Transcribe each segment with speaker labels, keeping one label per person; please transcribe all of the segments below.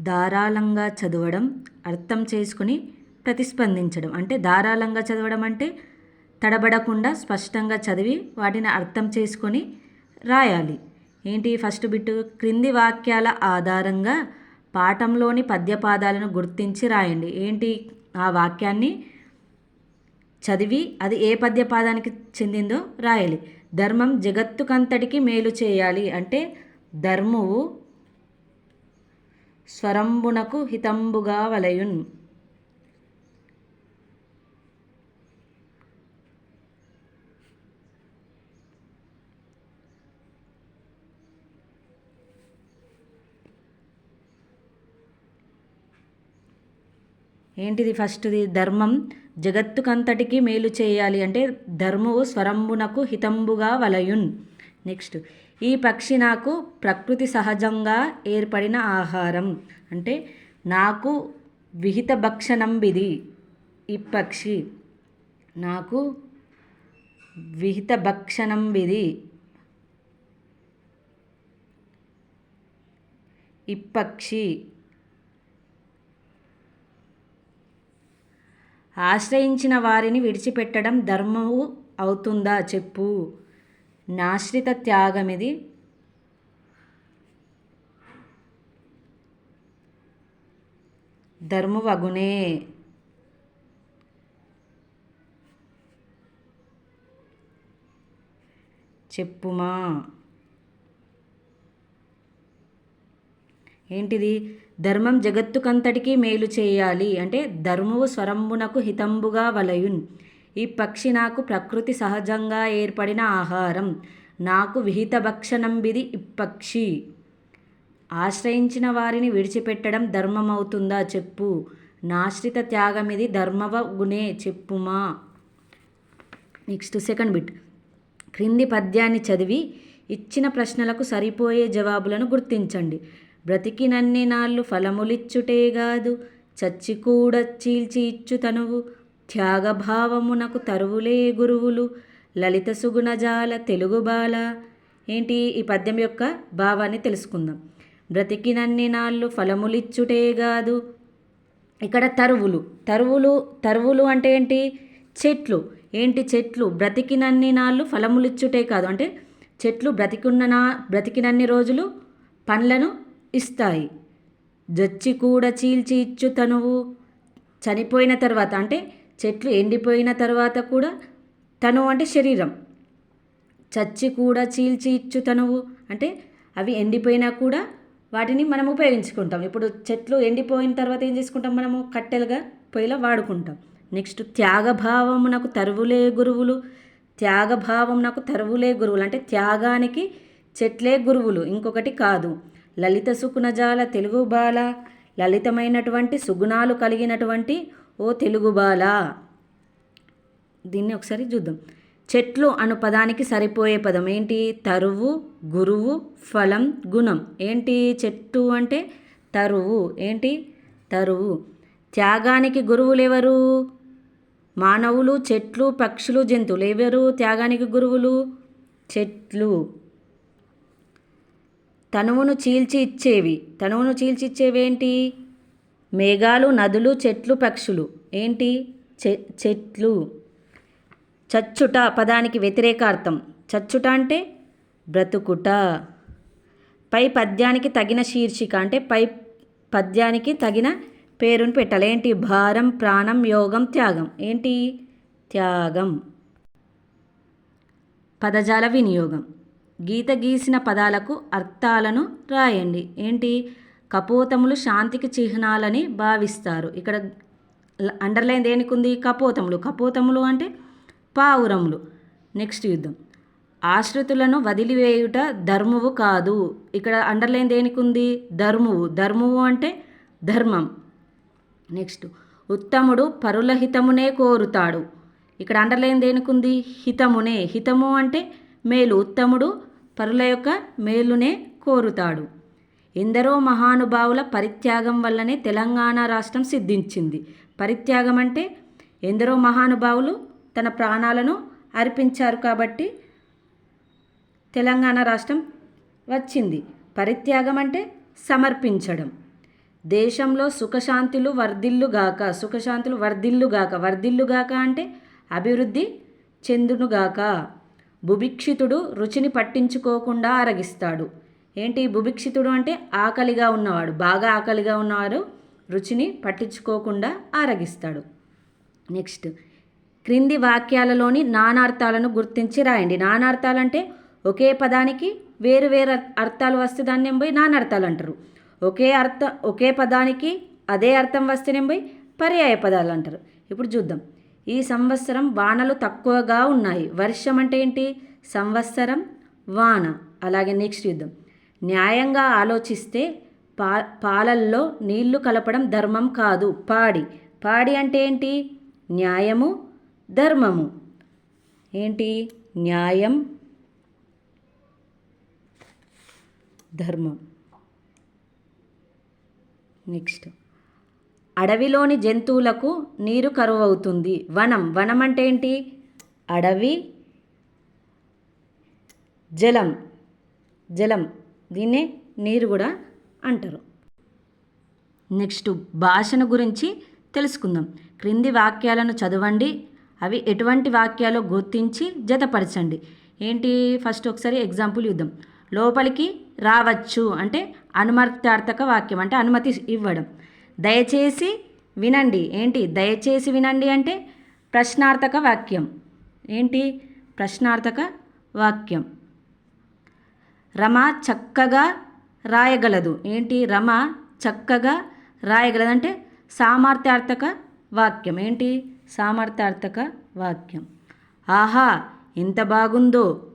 Speaker 1: ధారాళంగా చదవడం అర్థం చేసుకుని ప్రతిస్పందించడం. అంటే ధారాళంగా చదవడం అంటే తడబడకుండా స్పష్టంగా చదివి వాటిని అర్థం చేసుకొని రాయాలి. ఏంటి ఫస్ట్ బిట్టు? క్రింది వాక్యాల ఆధారంగా పాఠంలోని పద్యపాదాలను గుర్తించి రాయండి. ఏంటి ఆ వాక్యాన్ని? చదివి అది ఏ పద్యపాదానికి చెందిందో రాయాలి. ధర్మం జగత్తుకంతటికి మేలు చేయాలి. అంటే ధర్మవు స్వరంబునకు హితంబుగా వలయున్. ఏంటిది ఫస్ట్ది? ధర్మం జగత్తుకంతటికి మేలు చేయాలి అంటే ధర్మము స్వరంబునకు హితంబుగా వలయున్. నెక్స్ట్ ఈ పక్షి నాకు ప్రకృతి సహజంగా ఏర్పడిన ఆహారం. అంటే నాకు విహిత భక్షణంబిది ఈ పక్షి. నాకు విహిత భక్షణంబిది ఇప్పక్షి ఆశ్రయించిన వారిని విడిచిపెట్టడం ధర్మము అవుతుందా? చెప్పు. నాశ్రిత త్యాగమిది ధర్మవగునే. చెప్పుమా. ఏంటిది? ధర్మం జగత్తుకంతటికీ మేలు చేయాలి. అంటే ధర్మము స్వరంబునకు హితంబుగా వలయున్. ఈ పక్షి నాకు ప్రకృతి సహజంగా ఏర్పడిన ఆహారం. నాకు విహిత భక్షణంబిది ఇప్పక్షి ఆశ్రయించిన వారిని విడిచిపెట్టడం ధర్మమవుతుందా చెప్పు. నాశ్రిత త్యాగమిది ధర్మవ గుణే చెప్పుమా. Next second bit. క్రింది పద్యాన్ని చదివి ఇచ్చిన ప్రశ్నలకు సరిపోయే జవాబులను గుర్తించండి. బ్రతికినన్ని నాళ్ళు ఫలములిచ్చుటే కాదు చచ్చి కూడా చీల్చి ఇచ్చు తనువు త్యాగభావమునకు తరువులే గురువులు. లలిత సుగుణజాల తెలుగు బాల. ఏంటి ఈ పద్యం యొక్క భావాన్ని తెలుసుకుందాం. బ్రతికినన్ని నాళ్ళు ఫలములిచ్చుటేగాదు ఇక్కడ తరువులు. తరువులు తరువులు అంటే ఏంటి? చెట్లు. ఏంటి చెట్లు? బ్రతికినన్ని నాళ్ళు ఫలములిచ్చుటే కాదు. అంటే చెట్లు బ్రతికున్న నా బ్రతికినన్ని రోజులు పండ్లను ఇస్తాయి. జచ్చి కూడా చీల్చి ఇచ్చు తనువు చనిపోయిన తర్వాత అంటే చెట్లు ఎండిపోయిన తర్వాత కూడా తను అంటే శరీరం. చచ్చి కూడా చీల్చి ఇచ్చు తనువు. అంటే అవి ఎండిపోయినా కూడా వాటిని మనం ఉపయోగించుకుంటాం. ఇప్పుడు చెట్లు ఎండిపోయిన తర్వాత ఏం చేసుకుంటాం మనము? కట్టెలుగా పొయ్యిలో వాడుకుంటాం. నెక్స్ట్ త్యాగభావమునకు తరువులే గురువులు. త్యాగభావం నాకు తరువులే గురువులు. అంటే త్యాగానికి చెట్లే గురువులు. ఇంకొకటి కాదు. లలిత సుకునజాల తెలుగు బాల లలితమైనటువంటి సుగుణాలు కలిగినటువంటి ఓ తెలుగు బాల. దీన్ని ఒకసారి చూద్దాం. చెట్లు అను పదానికి సరిపోయే పదం ఏంటి? తరువు గురువు ఫలం గుణం. ఏంటి చెట్టు అంటే? తరువు. ఏంటి? తరువు. త్యాగానికి గురువులు ఎవరు మానవులు చెట్లు పక్షులు జంతువులు. ఎవరు? త్యాగానికి గురువులు? చెట్లు. తనువును చీల్చి ఇచ్చేవి. తనువును చీల్చి ఇచ్చేవి ఏంటి? మేఘాలు నదులు చెట్లు పక్షులు. ఏంటి? చె చెట్లు. చచ్చుట పదానికి వ్యతిరేకార్థం చచ్చుట అంటే బ్రతుకుట. పై పద్యానికి తగిన శీర్షిక అంటే పై పద్యానికి తగిన పేరుని పెట్టాలి. ఏంటి? భారం ప్రాణం యోగం త్యాగం. ఏంటి? త్యాగం. పదజాల వినియోగం. గీత గీసిన పదాలకు అర్థాలను రాయండి. ఏంటి? కపోతములు శాంతికి చిహ్నాలని భావిస్తారు. ఇక్కడ అండర్లైన్ దేనికి ఉంది కపోతములు. కపోతములు అంటే పావురములు. నెక్స్ట్ యుద్ధం. ఆశ్రితులను వదిలివేయుట ధర్మువు కాదు. ఇక్కడ అండర్లైన్ దేనికి ఉంది ధర్మువు. ధర్మువు అంటే ధర్మం. నెక్స్ట్. ఉత్తముడు పరుల హితమునే కోరుతాడు. ఇక్కడ అండర్లైన్ దేనికి ఉంది హితమునే. హితము అంటే మేలు. ఉత్తముడు పరుల యొక్క మేలునే కోరుతాడు. ఎందరో మహానుభావుల పరిత్యాగం వల్లనే తెలంగాణ రాష్ట్రం సిద్ధించింది. పరిత్యాగం అంటే ఎందరో మహానుభావులు తన ప్రాణాలను అర్పించారు కాబట్టి తెలంగాణ రాష్ట్రం వచ్చింది. పరిత్యాగం అంటే సమర్పించడం. దేశంలో సుఖశాంతులు వర్ధిల్లుగాక సుఖశాంతులు వర్ధిల్లుగాక వర్ధిల్లుగాక అంటే అభివృద్ధి చెందునుగాక. బుభిక్షితుడు రుచిని పట్టించుకోకుండా అరగిస్తాడు. ఏంటి బుభిక్షితుడు అంటే ఆకలిగా ఉన్నవాడు బాగా ఆకలిగా ఉన్నవాడు రుచిని పట్టించుకోకుండా ఆరగిస్తాడు. నెక్స్ట్ క్రింది వాక్యాలలోని నానార్థాలను గుర్తించి రాయండి. నానార్థాలంటే ఒకే పదానికి వేరు వేరు అర్థాలు వస్తే దాన్ని పోయి నానార్థాలు అంటారు. ఒకే అర్థ ఒకే పదానికి అదే అర్థం వస్తేనే పోయి పర్యాయ పదాలు అంటారు. ఇప్పుడు చూద్దాం. ఈ సంవత్సరం వానలు తక్కువగా ఉన్నాయి. వర్షం అంటే ఏంటి? సంవత్సరం వాన. అలాగే నెక్స్ట్ యుద్ధం న్యాయంగా ఆలోచిస్తే పా పాలల్లో నీళ్ళు కలపడం ధర్మం కాదు. పాడి. పాడి అంటే ఏంటి? న్యాయము ధర్మము. ఏంటి? న్యాయం ధర్మం. నెక్స్ట్. అడవిలోని జంతువులకు నీరు కరువు అవుతుంది వనం. వనం అంటే ఏంటి? అడవి జలం. జలం. దీన్నే నీరు కూడా అంటారు. నెక్స్ట్ భాషను గురించి తెలుసుకుందాం. క్రింది వాక్యాలను చదవండి. అవి ఎటువంటి వాక్యాలు గుర్తించి జతపరచండి. ఏంటి? ఫస్ట్ ఒకసారి ఎగ్జాంపుల్ ఇద్దాం లోపలికి రావచ్చు అంటే అనుమతార్థక వాక్యం అంటే అనుమతి ఇవ్వడం. దయచేసి వినండి. ఏంటి? దయచేసి వినండి అంటే ప్రశ్నార్థక వాక్యం. ఏంటి? ప్రశ్నార్థక వాక్యం. రమ చక్కగా రాయగలదు. ఏంటి? రమ చక్కగా రాయగలదు. అంటే సామర్థ్యార్థక వాక్యం. ఏంటి? సామర్థ్యార్థక వాక్యం. ఆహా ఎంత బాగుందో.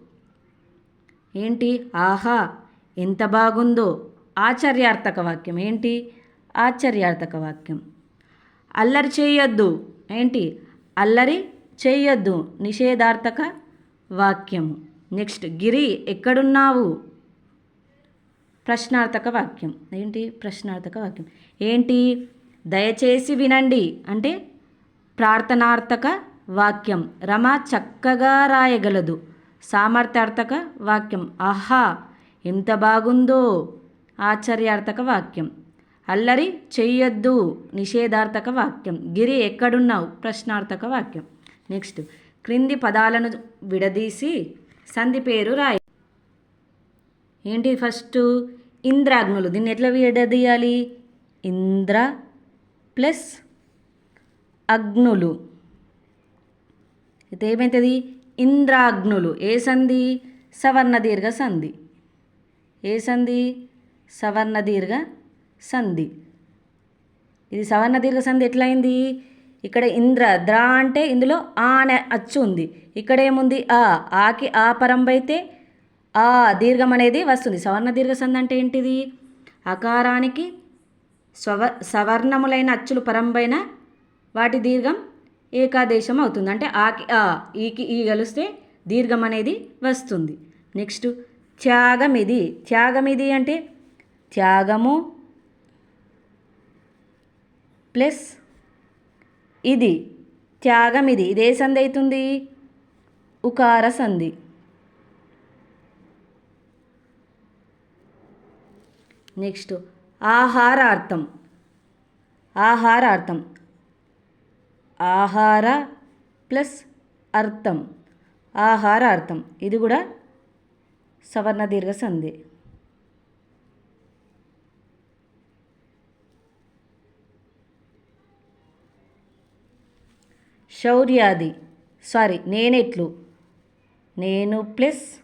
Speaker 1: ఏంటి? ఆహా ఎంత బాగుందో. ఆచర్యార్థక వాక్యం. ఏంటి? ఆశ్చర్యార్థక వాక్యం. అల్లరి చేయొద్దు. ఏంటి? అల్లరి చేయొద్దు. నిషేధార్థక వాక్యము. నెక్స్ట్ గిరి ఎక్కడున్నావు? ప్రశ్నార్థక వాక్యం. ఏంటి? ప్రశ్నార్థక వాక్యం. ఏంటి? దయచేసి వినండి. అంటే ప్రార్థనార్థక వాక్యం. రమ చక్కగా రాయగలదు. సామర్థ్యార్థక వాక్యం. ఆహా! ఎంత బాగుందో! ఆశ్చర్యార్థక వాక్యం. అల్లరి చెయ్యొద్దు. నిషేధార్థక వాక్యం. గిరి ఎక్కడున్నావు? ప్రశ్నార్థక వాక్యం. నెక్స్ట్. క్రింది పదాలను విడదీసి సంధి పేరు రాయి. ఏంటి ఫస్ట్? ఇంద్రాగ్నులు. దీన్ని ఎట్లా విడదీయాలి ఇంద్ర ప్లస్ అగ్నులు. అయితే ఏమవుతుంది ఇంద్రాగ్నులు. ఏ సంధి? సవర్ణ దీర్ఘ సంధి. ఏ సంధి? సవర్ణ దీర్ఘ సంధి. ఇది సవర్ణ దీర్ఘ సంధి ఎట్లయింది? ఇక్కడ ఇంద్ర ద్ర అంటే ఇందులో ఆ అనే అచ్చు ఉంది. ఇక్కడ ఏముంది? ఆ. ఆకి ఆ పరంబైతే ఆ దీర్ఘం అనేది వస్తుంది. సవర్ణ దీర్ఘ సంధి అంటే ఏంటిది? అకారానికి స్వవ సవర్ణములైన అచ్చులు పరంబైన వాటి దీర్ఘం ఏకాదేశం అవుతుంది. అంటే ఆకి ఆ ఈకి ఈ కలిస్తే దీర్ఘం అనేది వస్తుంది. నెక్స్ట్ త్యాగమిది. త్యాగమిది అంటే త్యాగము ప్లస్ ఇది త్యాగం ఇది ఇదే సంధి అవుతుంది ఉకార సంధి. నెక్స్ట్ ఆహారార్థం. ఆహారార్థం. ఆహార ప్లస్ అర్థం. ఆహారార్థం. ఇది కూడా సవర్ణ దీర్ఘ సంధి. శౌర్యాది. సారీ నేనెట్లు. నేను ప్లస్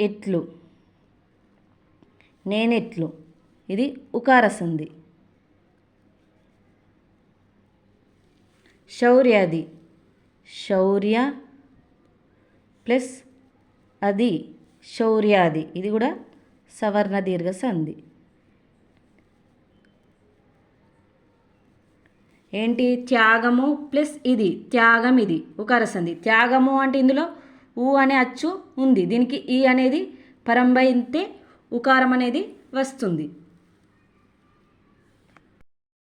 Speaker 1: ఎట్లు. నేనెట్లు. ఇది ఉకార సంధి శౌర్యాది. శౌర్య ప్లస్ అది శౌర్యాది. ఇది కూడా సవర్ణ దీర్ఘ సంధి ఏంటి? త్యాగము ప్లస్ ఇది త్యాగం ఇది ఉకారసంధి. త్యాగము అంటే ఇందులో ఊ అనే అచ్చు ఉంది. దీనికి ఈ అనేది పరంబైతే ఉకారం అనేది వస్తుంది.